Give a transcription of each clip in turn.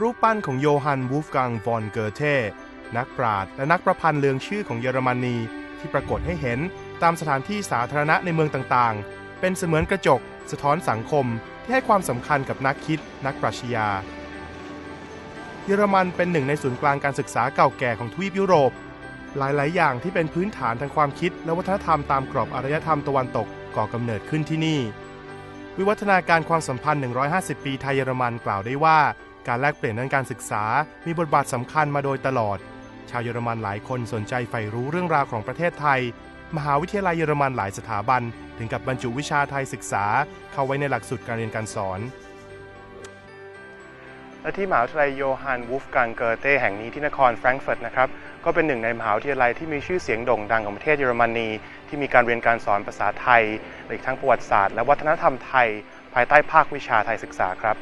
รูปปั้นของโยฮันวูฟกังวอนเกอเท นักปราชญ์และนักประพันธ์เลืองชื่อของเยอรมนีที่ปรากฏให้เห็นตามสถานที่สาธารณะในเมืองต่างๆ เป็นเสมือนกระจก สะท้อนสังคมที่ให้ความสำคัญกับนักคิด นักปรัชญา เยอรมันเป็นหนึ่งในศูนย์กลางการศึกษาเก่าแก่ของทวีปยุโรป หลาย ๆ อย่างที่เป็นพื้นฐานทางความคิด และวัฒนธรรมตามกรอบอารยธรรมตะวันตกก่อกำเนิดขึ้นที่นี่ วิวัฒนาการความสัมพันธ์ 150 ปีไทยเยอรมันกล่าวได้ว่า การแลกเปลี่ยนด้านการศึกษา มีบทบาทสำคัญมาโดยตลอด ชาวเยอรมันหลายคนสนใจใฝ่รู้เรื่องราวของประเทศไทย มหาวิทยาลัยเยอรมันหลายสถาบัน ถึงกับบรรจุวิชาไทยศึกษา เข้าไว้ในหลักสูตรการเรียนการสอนและที่มหาวิทยาลัยโยฮันวูฟกังเกอร์เต้แห่งนี้ที่นครแฟรงก์เฟิร์ตนะครับก็เป็นหนึ่งในมหาวิทยาลัยที่มีชื่อเสียงโด่งดังของประเทศเยอรมนี ที่มีการเรียนการสอนภาษาไทยและอีกทั้งประวัติศาสตร์และวัฒนธรรมไทย ภายใต้ภาควิชาไทยศึกษาครับ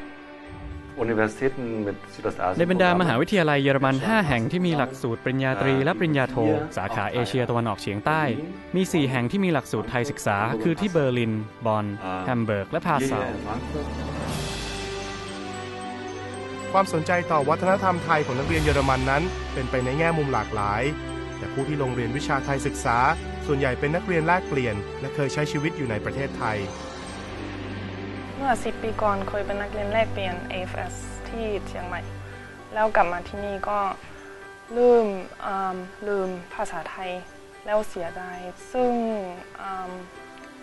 ในบรรดามหาวิทยาลัยเยอรมัน 5 แห่งที่มีหลักสูตรปริญญาตรีและปริญญาโท สาขาเอเชียตะวันออกเฉียงใต้ มี 4 แห่งที่มีหลักสูตรไทยศึกษา คือที่เบอร์ลิน บอนแฮมเบิร์ก และพาซาวความสนใจต่อวัฒนธรรมไทยของนักเรียนเยอรมันนั้น เป็นไปในแง่มุมหลากหลาย แต่ผู้ที่ลงเรียนวิชาไทยศึกษา ส่วนใหญ่เป็นนักเรียนแลกเปลี่ยน และเคยใช้ชีวิตอยู่ในประเทศไทย เมื่อ 10 ปีก่อนเคยเป็นนักเรียนแลกเปลี่ยน AFS ที่เชียงใหม่ แล้วกลับมาที่นี่ก็ลืมลืมภาษาไทยแล้วเสียดายซึ่ง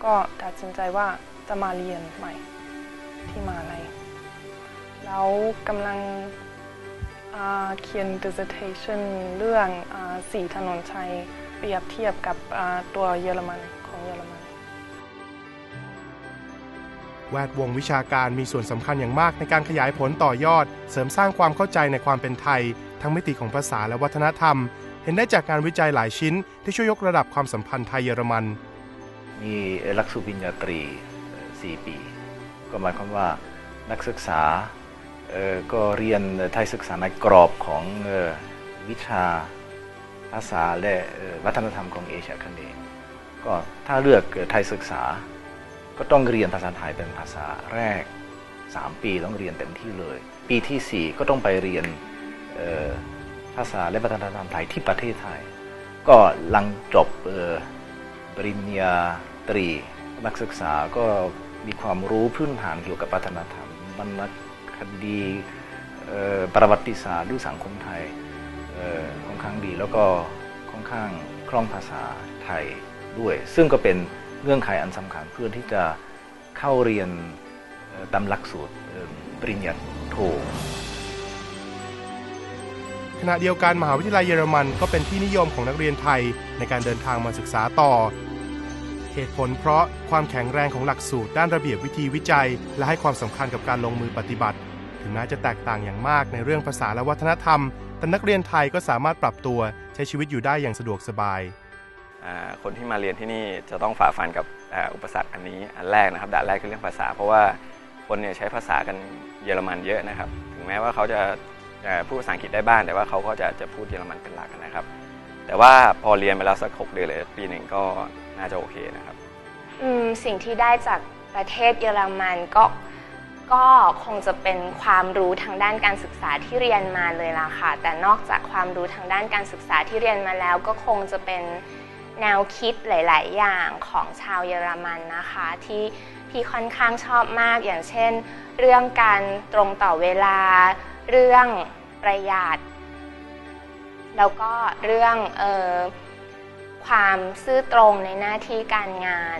ก็ตัดสินใจว่าจะมาเรียนใหม่ที่มหาลัยแล้วกำลังเขียน dissertation เรื่องอสีถนนชัยเปรียบเทียบกับตัวเยอรมันของเยอรมัน แวดวงวิชาการมีส่วนสำคัญอย่างมากในการขยายผลต่อยอด เสริมสร้างความเข้าใจในความเป็นไทย ทั้งมิติของภาษาและวัฒนธรรม เห็นได้จากการวิจัยหลายชิ้น ที่ช่วยยกระดับความสัมพันธ์ไทยเยอรมัน มีหลักสูตรปริญญาตรีเอ่อ4ปี ก็หมายความว่านักศึกษาเออก็เรียนไทยศึกษาในกรอบของวิชาภาษาและวัฒนธรรมของเอเชียคเนย์ก็ถ้าเลือกไทยศึกษา ก็ต้องเรียนภาษาไทยเป็นภาษาแรก 3 ปีต้องเรียนเต็มที่เลย ปีทีสี่ 4 ก็ต้องไปเรียนภาษาและวัฒนธรรมไทยที่ประเทศไทย ก็หลังจบปริญญาตรี นักศึกษาก็มีความรู้พื้นฐานเกี่ยวกับวัฒนธรรมวรรณคดีประวัติศาสตร์หรือสังคมไทยค่อนข้างดีแล้วก็ค่อนข้างคล่องภาษาไทยด้วย ซึ่งก็เป็น เงื่อนไขอันสำคัญเพื่อที่จะเข้าเรียนตามหลักสูตรปริญญาโทขณะเดียวกันมหาวิทยาลัยเยอรมันก็เป็นที่นิยมของนักเรียนไทยในการเดินทางมาศึกษาต่อ เหตุผลเพราะความแข็งแรงของหลักสูตรด้านระเบียบวิธีวิจัย และให้ความสำคัญกับการลงมือปฏิบัติ ถึงแม้จะแตกต่างอย่างมากในเรื่องภาษาและวัฒนธรรม แต่นักเรียนไทยก็สามารถปรับตัวใช้ชีวิตอยู่ได้อย่างสะดวกสบาย คนที่มาเรียนที่นี่จะต้องฝ่าฟันกับอุปสรรคอันนี้อันแรกนะครับด่านแรกคือเรื่องภาษา เพราะว่าคนเนี่ยใช้ภาษากันเยอรมันเยอะนะครับ ถึงแม้ว่าเขาจะพูดภาษาอังกฤษได้บ้างแต่ว่าเขาก็จะจะพูดเยอรมันเป็นหลักนะครับ แต่ว่าพอเรียนไปแล้วสักหกเดือนเลยปีหนึ่งก็น่าจะโอเคนะครับอืมสิ่งที่ได้จากประเทศเยอรมันก็ก็คงจะเป็นความรู้ทางด้านการศึกษาที่เรียนมาเลยล่ะค่ะ แต่นอกจากความรู้ทางด้านการศึกษาที่เรียนมาแล้วก็คงจะเป็น แนวคิดหลาย ๆ อย่างของชาวเยอรมันนะคะที่พี่ค่อนข้างชอบมากอย่างเช่น เรื่องการตรงต่อเวลา เรื่องประหยัด แล้วก็เรื่องออความซื่อตรงในหน้าที่การงาน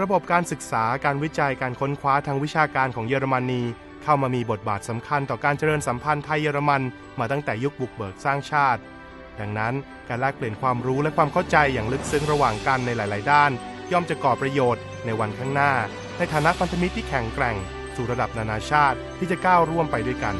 ระบบการศึกษาการวิจัยการค้นคว้าทางวิชาการของเยอรมนีเข้ามามีบทบาทสำคัญต่อการเจริญสัมพันธ์ไทยเยอรมันมาตั้งแต่ยุคบุกเบิกสร้างชาติ ดังนั้นการแลกเปลี่ยนความรู้และความเข้าใจอย่างลึกซึ้งระหว่างกันในหลาย ๆ ด้าน ย่อมจะก่อประโยชน์ในวันข้างหน้า ในฐานะพันธมิตรที่แข็งแกร่ง สู่ระดับนานาชาติที่จะก้าวร่วมไปด้วยกัน